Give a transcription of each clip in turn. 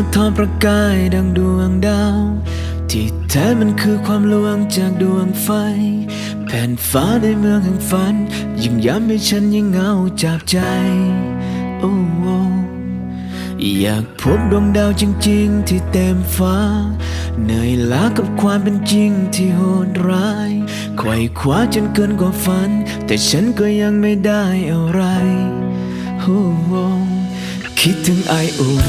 ที่เห็นว่าทอประกายดังดวงดาว ที่แท้มันคือความลวงจากดวงไฟ แผ่นฟ้าในเมืองแห่งฝัน ยิ่งย้ำให้ฉันยิ่งเหงาจับใจโอ้โอ้อยากพบดวงดาวจริง ๆ ที่เต็มฟ้า เหนื่อยล้ากับความเป็นจริงที่โหดร้ายไขว่คว้าจนเกินกว่าฝัน แต่ฉันก็ยังไม่ได้อะไรโอ้โอ้คิดถึงไออุ่น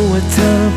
้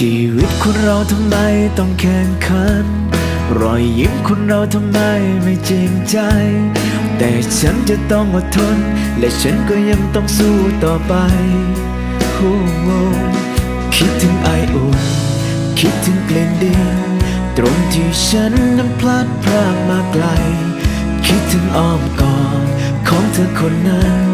ชีวิตคนเราทำไมต้องแข่งขัน รอยยิ้มคนเราทำไมไม่จริงใจ แต่ฉันจะต้องอดทน และฉันก็ยังต้องสู้ต่อไปโอ้โหคิดถึงไออุ่นคิดถึงกลิ่นดินตรงที่ฉันนั้นพลัดพรากมาไกล คิดถึงอ้อมกอดของเธอคนนั้น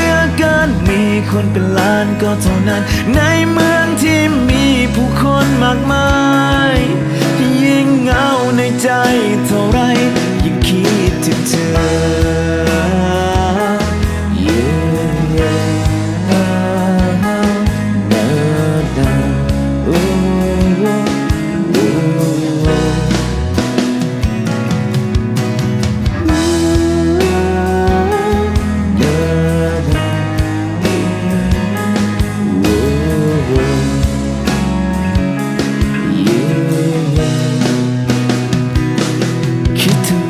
อเกินมี คนเป็นล้านก็เท่านั้นในเมือง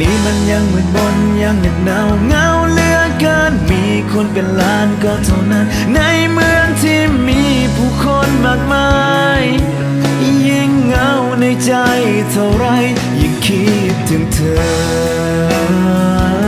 นี้มันยังมืดบนยังเหน็บหนาวเงาเหลือเกิน มีคนเป็นล้านก็เท่านั้น ในเมืองที่มีผู้คนมากมาย ยิ่งเงาในใจเท่าไร ยิ่งคิดถึงเธอ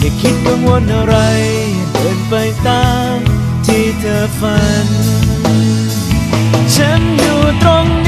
อย่าคิดกังวลอะไร เดินไปตามที่เธอฝัน ฉันอยู่ตรงนี้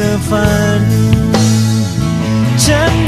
เธอฝันฉัน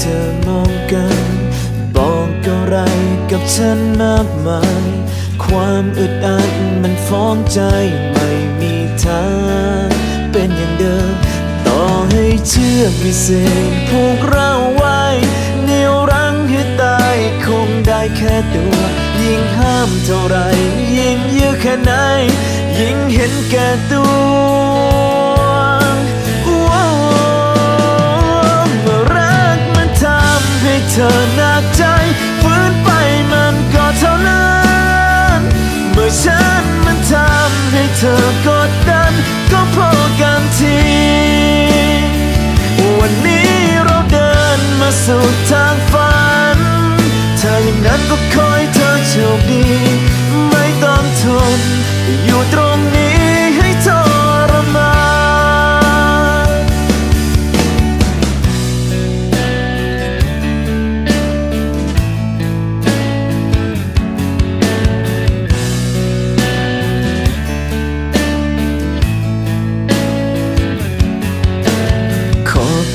เธอมองกัน บอกอะไรกับฉันมากมาย ความอึดอัดมันฟ้องใจไม่มีทางเป็นอย่างเดิม ต่อให้เชื่อกวิเศษผูกเราไว้เหนี่ยวรั้งให้ตายคงได้แค่ตัว ยิ่งห้ามเท่าไร ยิ่งยื้อแค่ไหน ยิ่งเห็นแก่ตัว เธอหนักใจฟื้นไปมันก็เท่านั้นเมื่อฉันมันทำให้เธอกดดัน ก็พอกันที วันนี้เราเดินมาสู่ทางฝัน เธออย่างนั้นก็คอยเธอโชคดี ไม่ต้องทน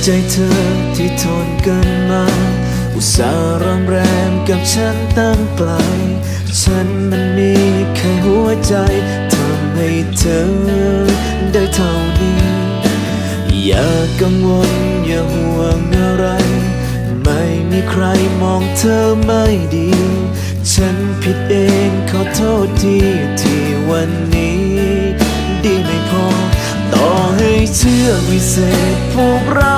ใจเธอที่ทนกันมา อุตส่าห์รำแรมกับฉันตั้งไกล ฉันมันมีแค่หัวใจทำให้เธอได้เท่านี้ อย่ากังวลอย่าห่วงอะไร ไม่มีใครมองเธอไม่ดี ฉันผิดเองขอโทษทีที่วันนี้ ดีไม่พอ ต่อให้เชื่อวิเศษผูกเรา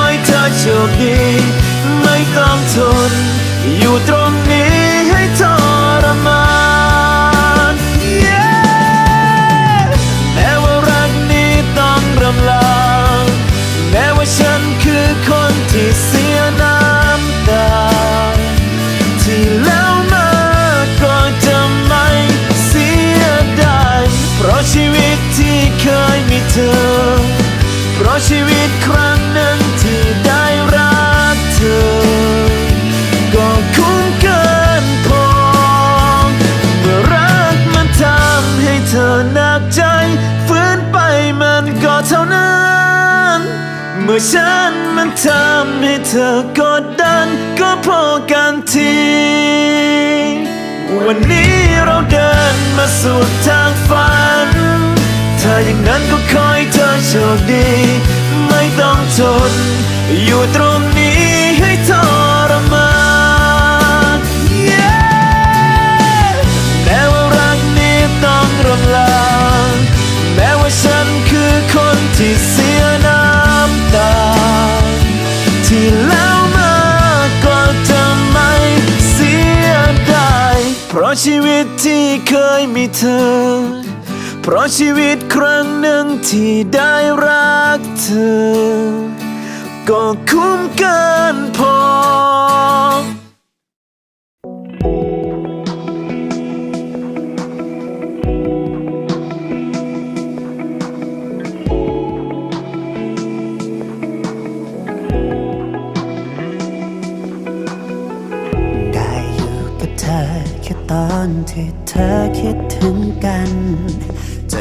โชคดี ไม่ต้องทน อยู่ตรงนี้ให้ทรมาน Yeah แม้ว่ารักนี้ต้องรำลา แม้ว่าฉันคือคนที่เสียน้ำตา ที่แล้วมาก็จะไม่เสียดายเพราะชีวิตที่เคยมีเธอ เพราะชีวิตครั้ ฉันมันทำให้เธอกดดันก็พอกันที วันนี้เราเดินมาสู่ทางฝัน ถ้าอย่างนั้นก็คอยเธอโชคดี ไม่ต้องทนอยู่ตรง เพราะชีวิตครั้งหนึ่งที่ได้รักเธอ ก็คุ้มเกินพอ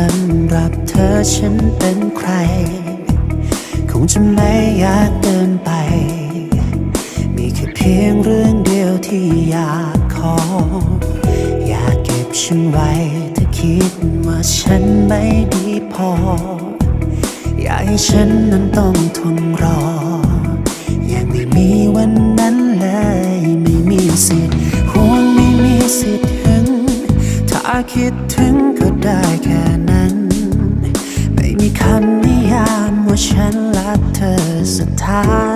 สำหรับเธอฉันเป็นใคร คงจะไม่อยากเกินไป มีแค่เพียงเรื่องเดียวที่อยากขอ อยากเก็บฉันไว้ถ้าคิดว่าฉันไม่ดีพอ อยากให้ฉันนั้นต้องทนรออยางไม่มีวันนั้นเลย ไม่มีสิทธิ์ห่วงไม่มีสิทธิ์ถึง ถ้าคิดถึง ได้แค่นั้น ไม่มีคำนิยามว่าฉันรักเธอสุดท้าย